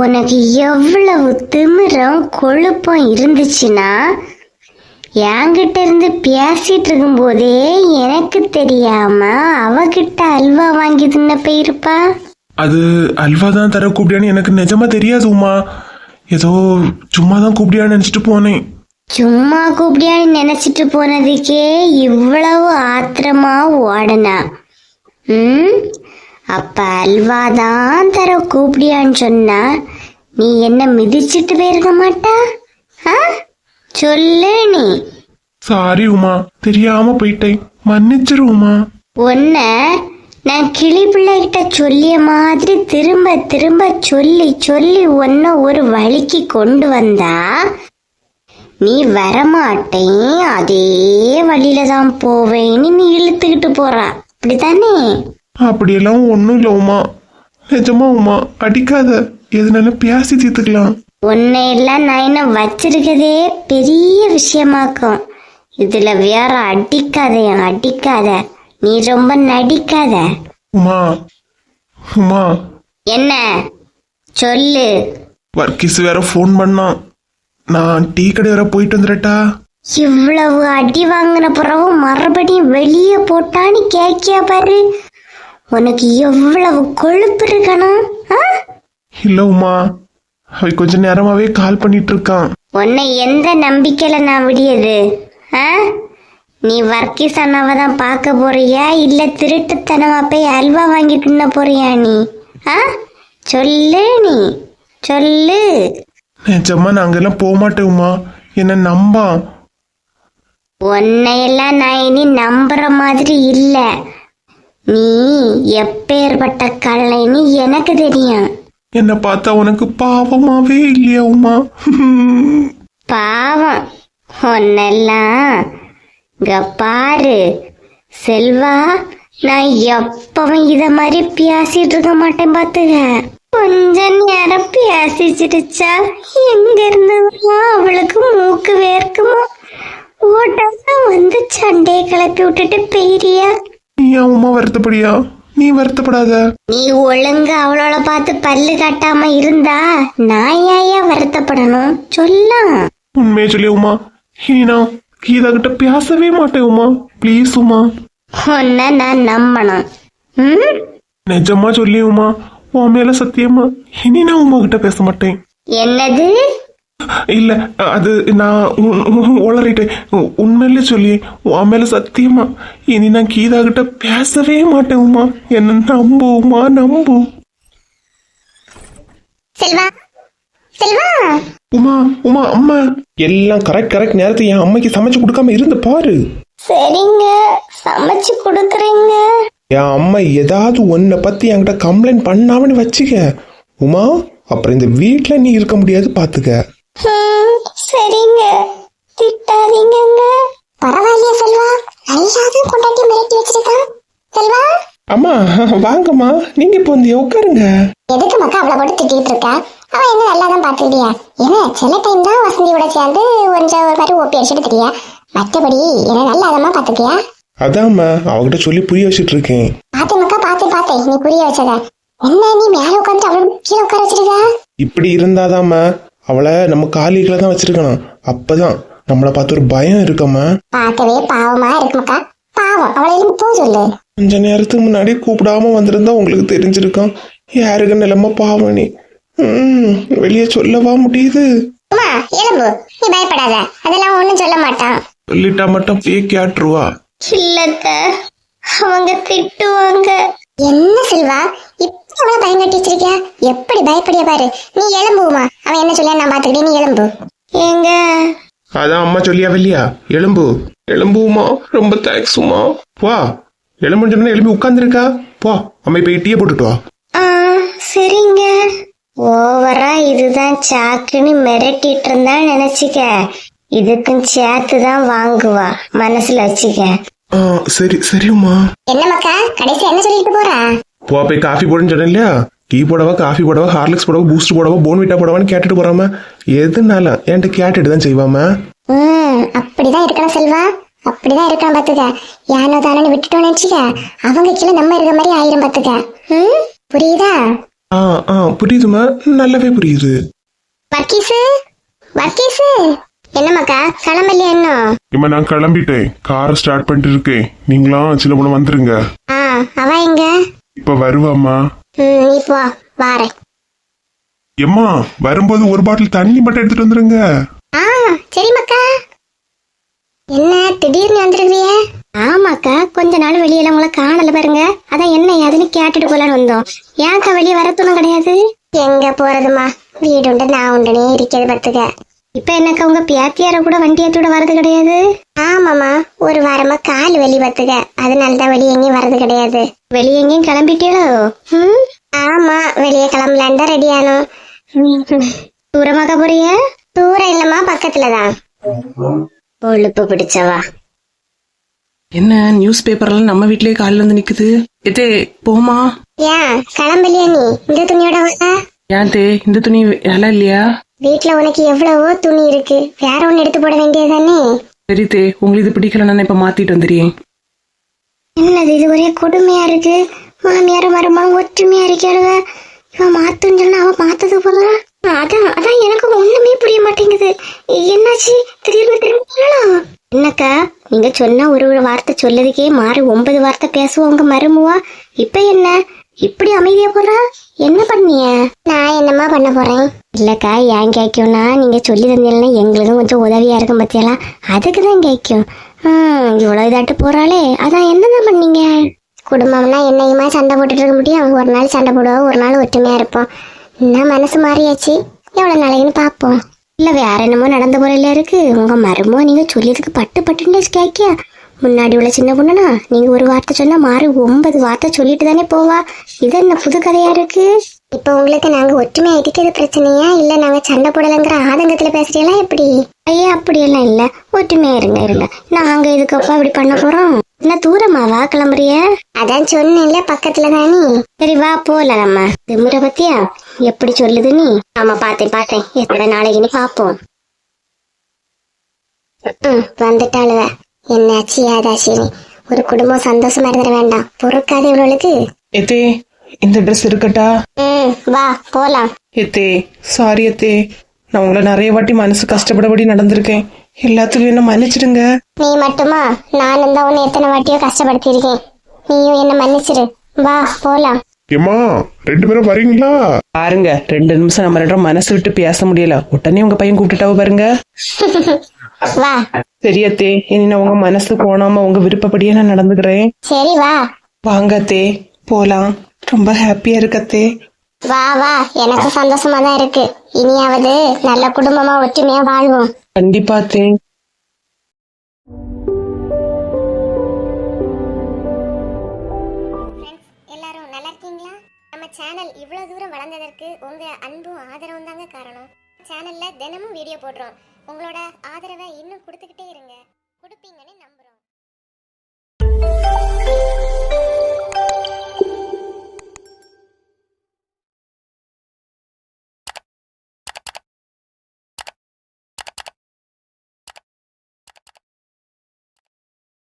உனக்கு எவ்வளவு திமிரம் கொழுப்பம் இருந்துச்சுன்னா என்கிட்ட இருந்து பேசிட்டு இருக்கும்போதே எனக்கு தெரியாம அவகிட்ட அல்வா வாங்கி தின்ன போயிருப்பா. அது அல்வா தான் தர கூப்பிடியான்னு எனக்கு நிஜமா தெரியாது உமா. ஏதோ சும்மா தான் கூப்பிடியான்னு நினைச்சிட்டு போனேன். சும்மா கூப்பிடியான்னு நினைச்சிட்டு போனதுக்கே இவ்வளவு ஆத்திரமா ஓடனா. ம்? அப்ப அல்வா தான் தர கூப்பிடியான்னு சொன்னா நீ என்ன மிதிச்சிட்டு போயிருக்க மாட்டா? சொல்லு நீ. சாரி உமா தெரியாம போயிட்டேன். மன்னிச்சிரு உமா. உன்ன நான் கிளி பிள்ளைகிட்ட சொல்லிய மாதிரி திரும்ப திரும்ப சொல்லி சொல்லி உன்னை ஒரு வழிக்கு கொண்டு வந்தா நீ வரமாட்டேன். அதே வழியில தான் போவேன்னு நீ இழுத்துக்கிட்டு போறா. அப்படித்தானே? அப்படியெல்லாம் ஒன்றும் இல்லை உமா. நிஜமா உமா அடிக்காத. எதுனால பேசி தீர்த்துக்கலாம். உன்னை எல்லாம் நான் என்ன வச்சிருக்கதே பெரிய விஷயமாக்கும். இதுல வேற அடிக்காதே அடிக்காத. நீ ரொம்ப நடிக்காத. உமா உமா. என்ன? சொல்லு. வர்க்கீஸ் வேற ஃபோன் பண்ணான் நான் டீ கடை வர போயிட்டு வந்துடட்டா? இவ்வளவு அடி வாங்கின பிறகு மறுபடியும் வெளியே போட்டான்னு கேக்கியா பாரு. உனக்கு எவ்வளவு கொழுப்பு இருக்கணும்? இல்லை உமா. அவ கொஞ்ச நேரமாவே கால் பண்ணிட்டு இருக்கான் உன்னை எந்த நம்பிக்கையில நான் விடியது நீ வர்க்கீஸ் அண்ணாவை தான் பார்க்க போறியா இல்ல திருட்டுத்தனமா போய் அல்வா வாங்கிட்டு போறியா நீ ஆ? சொல்லு நீ சொல்லு. நிஜமா நான் அங்கெல்லாம் போக மாட்டேன் உமா. என்ன நம்பா. உன்னையெல்லாம் நான் இனி நம்புற மாதிரி இல்ல. நீ எப்பேற்பட்ட கல்லைன்னு எனக்கு தெரியும். என்னை பார்த்தா உனக்கு பாவமாவே இல்லையா உமா? பாவம். உன்னெல்லாம் இங்க பாரு. செல்வா நான் எப்பவும் இத மாதிரி பேசிட்டு இருக்க மாட்டேன் பாத்துக்க. கொஞ்ச நேரம் பேசிச்சிடுச்சா? எங்க இருந்து அவளுக்கு மூக்கு வேர்க்குமோ? ஓட்டமா வந்து சண்டையை கிளப்பி விட்டுட்டு பெய்றியா ஏன் உமா வருத்தப்படியா? நீ வருத்தப்படாத. நீ ஒழுங்கா அவளோட பார்த்து பல்லு காட்டாம இருந்தா நான் ஏன் வருத்தப்படணும்? சொல்லாம் உண்மையை சொல்லி உமா. இனி நான் கீதா கிட்ட பேசவே மாட்டேன் உமா. ப்ளீஸ் உமா. உன்னை நான் நம்பணும். ம்? நிஜமா சொல்லி உமா. உன் மேல சத்தியமா இனி நான் உமா கிட்ட பேச மாட்டேன். என்னது? இல்ல அது நான் உளறிட்டேன். உண்மையிலே சொல்லி உன் மேல சத்தியமா? இனி நான் கீதா கிட்ட பேசவே மாட்டேன் உமா. என்ன நம்பு உமா நம்பு. உமா உமா அம்மா. எல்லாம் கரெக்ட் கரெக்ட் நேரத்துக்கு என் அம்மைக்கு சமைச்சு கொடுக்காம இருந்து பாரு. சரிங்க சமைச்சு கொடுக்குறீங்க. என் அம்மா ஏதாவது உன்னை பத்தி என்கிட்ட கம்ப்ளைண்ட் பண்ணாமன்னு வச்சுக்க. உமா அப்புறம் இந்த வீட்ல நீ இருக்க முடியாது பாத்துக்க. சரிங்க. திட்டாதீங்கங்க. பரவாயில்லையா செல்வா. நல்லாதான் கொண்டாட்டி மிரட்டி வச்சிருக்கான். செல்வா? அம்மா வாங்கம்மா. நீங்க இப்போ வந்து உட்காருங்க. எதுக்கு மக்கா அவளை போட்டு திட்டிட்டு இருக்கா? அவன் என்ன நல்லா தான் பாத்துக்கிட்டியா ஏன்னா சில டைம் தான் வசந்தியோட சேர்ந்து கொஞ்சம் ஒரு மாதிரி ஓப்பி அடிச்சுட்டு தெரியா மற்றபடி என்ன நல்லா பாத்துக்கியா அதாம்மா அவகிட்ட சொல்லி புரிய வச்சிட்டு இருக்கேன். பாத்து மக்கா பாத்து பாத்து. நீ புரிய வச்சத. என்ன நீ மேல உட்காந்து அவளை கீழே உட்கார வச்சிருக்க? இப்படி இருந்தாதாம்மா. அவளை நம்ம காலிகளை தான் வச்சிருக்கணும். அப்பதான் நம்மளை பார்த்து ஒரு பயம் இருக்கம்மா. பார்க்கவே பாவமா இருக்கு மக்கா. பாவம். அவளை எழுந்து போ சொல்லு. கொஞ்ச நேரத்துக்கு முன்னாடி கூப்பிடாம வந்திருந்தா உங்களுக்கு தெரிஞ்சிருக்கும். யாருக்கு நிலைமை பாவம் நீ? ம், வெளியே சொல்லவா முடியுது? அம்மா எலும்பு நீ பயப்படாத. அதெல்லாம் ஒண்ணும் சொல்ல மாட்டான். சொல்லிட்டா மட்டும் அப்படியே கேட்டுருவா. இல்லத்த அவங்க திட்டுவாங்க. என்ன செல்வா? இப்ப அவளை பயம் கட்டி வச்சிருக்கியா? எப்படி பயப்படிய பாரு. நீ எலும்புமா அவன் என்ன சொல்ல நான் பாத்துக்கிட்டே நீ எலும்பு ஏங்க? அதான் அம்மா சொல்லியா இல்லையா? எலும்பு எலும்புமா ரொம்ப தேங்க்ஸுமா வா. எலும்புன்னு சொன்னா எலும்பி உட்காந்துருக்கா போ. அம்மா போய் டீயை போட்டுட்டு வா. சரிங்க. ஓவரா இதுதான் சாக்குன்னு மிரட்டிட்டு இருந்தா நினைச்சுக்க. இதுக்கும் சேர்த்து தான் வாங்குவா. மனசுல வச்சுக்க. சரி சரிம்மா. என்ன மக்கா? கடைசி என்ன சொல்லிட்டு போறா? போ போய் காஃபி போடுன்னு சொன்னேன் இல்லையா? டீ போடவா காஃபி போடவா ஹார்லிக்ஸ் போடவா பூஸ்ட் போடவா போன்விட்டா போடவான்னு கேட்டுட்டு போறாம. எதுனாலும் என்கிட்ட கேட்டுட்டு தான் செய்வாம? ம் அப்படிதான் இருக்கணும் செல்வா. அப்படிதான் இருக்கணும் பாத்துக்க யானோ தானோன்னு விட்டுட்டோம்னு நினைச்சுக்க. அவங்க கீழே நம்ம இருக்க மாதிரி ஆயிரம் பாத்துக்க ம் புரியுதா? ஆ ஆ புரியுதுமா நல்லாவே புரியுது. வர்க்கீஸு வர்க்கீஸு என்னம்மாக்கா கிளம்பலையா இன்னும். இம்மா நான் கிளம்பிட்டேன். காரை ஸ்டார்ட் பண்ணிட்டு இருக்கேன். நீங்களாம் சின்ன பொண்ணு வந்துருங்க. ஆ அவ எங்க? இப்ப வருவாம்மா. ம் நீ போ வாரேன். எம்மா வரும்போது ஒரு பாட்டில் தண்ணி மட்டும் எடுத்துட்டு வந்துருங்க. ஆ சரிம்மாக்கா. என்ன திடீர்னு வந்துருக்கிறிய? ஆமாக்கா கொஞ்ச நாள் வெளியில உங்களை காணல பாருங்க. அதான் என்ன ஏதுன்னு கேட்டுட்டு போலான்னு வந்தோம். ஏன்க்கா வெளியே வரத்துணும் கிடையாது? எங்க போறதுமா வீடு உண்டு நான் உண்டுனே இருக்கிறது பத்துக்க இப்ப என்னக்கா உங்க பேத்தியார கூட வண்டி ஏத்தோட வரது கிடையாது? ஆமாமா ஒரு வாரமா கால் வெளி பத்துக்க அதனால தான் வெளியே எங்கேயும் வரது கிடையாது. வெளியே எங்கேயும் கிளம்பிட்டீங்களோ? ம்? ஆமா. வெளியே கிளம்பலான் தான் ரெடி ஆனோம் தூரமாக்கா போறிய தூரம் இல்லம்மா. பக்கத்துலதான். கொழுப்பு பிடிச்சவா. என்ன நியூஸ் பேப்பர்லாம் நம்ம வீட்லயே காலையில வந்து நிக்குது? எதே போமா ஏன்? கிளம்பலையா நீ? இந்த துணியோட வர ஏன் தே இந்த துணி நல்லா இல்லையா? வீட்ல உனக்கு எவ்வளவோ துணி இருக்கு. வேற ஒண்ணு எடுத்து போட வேண்டியதுதானே? சரி தே உங்களுக்கு இது பிடிக்கலன்னா இப்ப மாத்திட்டு வந்துடுறேன். என்னது இது ஒரே கொடுமையா இருக்கு? மாமியார் மருமகன் ஒற்றுமையா இருக்காளுவ இவன் மாத்துன்னு சொன்னா அவ மாத்தது போல? அதான் அதான் எனக்கு ஒண்ணுமே புரிய மாட்டேங்குது. என்னாச்சு? திடீர்னு திரும்ப என்னக்கா நீங்க சொன்ன ஒரு ஒரு வார்த்தை சொல்லதுக்கே மாறி ஒன்பது வார்த்தை பேசுவோங்க மருமுவா? இப்ப என்ன? இப்படி அமைதியா போறா? என்ன பண்ணிய? நான் என்னம்மா பண்ண போறேன்? இல்லக்கா ஏன் கேட்கும்னா நீங்க சொல்லி தந்தீங்கன்னா எங்களுக்கும் கொஞ்சம் உதவியா இருக்கும் பத்தியெல்லாம் அதுக்கு தான் கேட்கும் இவ்வளவு இதாட்டு போறாளே. அதான் என்னதான் பண்ணீங்க? குடும்பம்னா என்னையுமா சண்டை போட்டுட்டு இருக்க முடியும்? ஒரு நாள் சண்டை போடுவோம் ஒரு நாள் ஒற்றுமையா இருப்போம். இன்னும் மனசு மாறியாச்சு? எவ்வளவு நாளைக்குன்னு பார்ப்போம். இல்ல வேற என்னமோ நடந்த முறையில இருக்கு? உங்க மருமோ நீங்க சொல்லியதுக்கு பட்டு பட்டுன்னு கேட்க முன்னாடி உள்ள சின்ன பொண்ணுனா நீங்க ஒரு வார்த்தை சொன்னா மாறி ஒன்பது வார்த்தை சொல்லிட்டு தானே போவா. இது என்ன புது கதையா இருக்கு? இப்ப உங்களுக்கு நாங்க ஒற்றுமையா இருக்கிறது பிரச்சனையா? இல்ல நாங்க சண்டை போடலங்கிற ஆதங்கத்துல பேசுறீங்களா எப்படி? ஐயா அப்படியெல்லாம் இல்ல. ஒற்றுமையா இருங்க இருங்க. நாங்க இதுக்கப்பா இப்படி பண்ண போறோம். என்ன தூரமாவா கிளம்புறிய? அதான் சொன்னேன்ல பக்கத்துல தானே. சரி வா போல நம்ம திமுறை பத்தியா? எப்படி சொல்லுது நீ? ஆமா பார்த்தேன் பார்த்தேன் எத்தனை நாளைக்குன்னு பாப்போம். ம், வந்துட்டாளுவ. என்னாச்சு ஏதாச்சுன்னு ஒரு குடும்பம் சந்தோஷமா இருந்துட வேண்டாம். பொறுக்காது இவளுக்கு. எத்தே இந்த ட்ரெஸ் இருக்கட்டா? ம் வா போலாம். எத்தே சாரி எத்தே. நான் உங்களை நிறைய வாட்டி மனசு கஷ்டப்படபடி நடந்திருக்கேன். எல்லாத்துக்கும் என்ன மன்னிச்சிடுங்க. நீ மட்டுமா? நானும் தான் உன்னை எத்தனை வாட்டியோ கஷ்டப்படுத்தியிருக்கேன். நீயும் என்ன மன்னிச்சிரு. வா போலாம். எம்மா ரெண்டு பேரும் வரீங்களா? பாருங்க ரெண்டு நிமிஷம் நம்ம ரெண்டும் மனசு விட்டு பேச முடியல. உடனே உங்க பையன் கூப்பிட்டுட்டாவ பாருங்க. சரி அத்தே. இனி நான் உங்க மனசு போனாம உங்க விருப்பப்படியே நான் நடந்துக்கிறேன். சரி வா. வாங்க அத்தே. போலாம். ரொம்ப ஹாப்பியா இருக்கத்தே வா வா. எனக்கு சந்தோஷமா தான் இருக்கு. இனியாவது நல்ல குடும்பமா ஒற்றுமையா வாழ்வோம். கண்டிப்பா அத்தே. எல்லாரும் நல்லா இருக்கீங்களா? நம்ம சேனல் இவ்வளவு தூரம் வளர்ந்ததற்கு உங்க அன்பும் ஆதரவும் தாங்க காரணம். சேனல்ல தினமும் வீடியோ போடுறோம். உங்களோட ஆதரவை இன்னும் கொடுத்துக்கிட்டே இருங்க.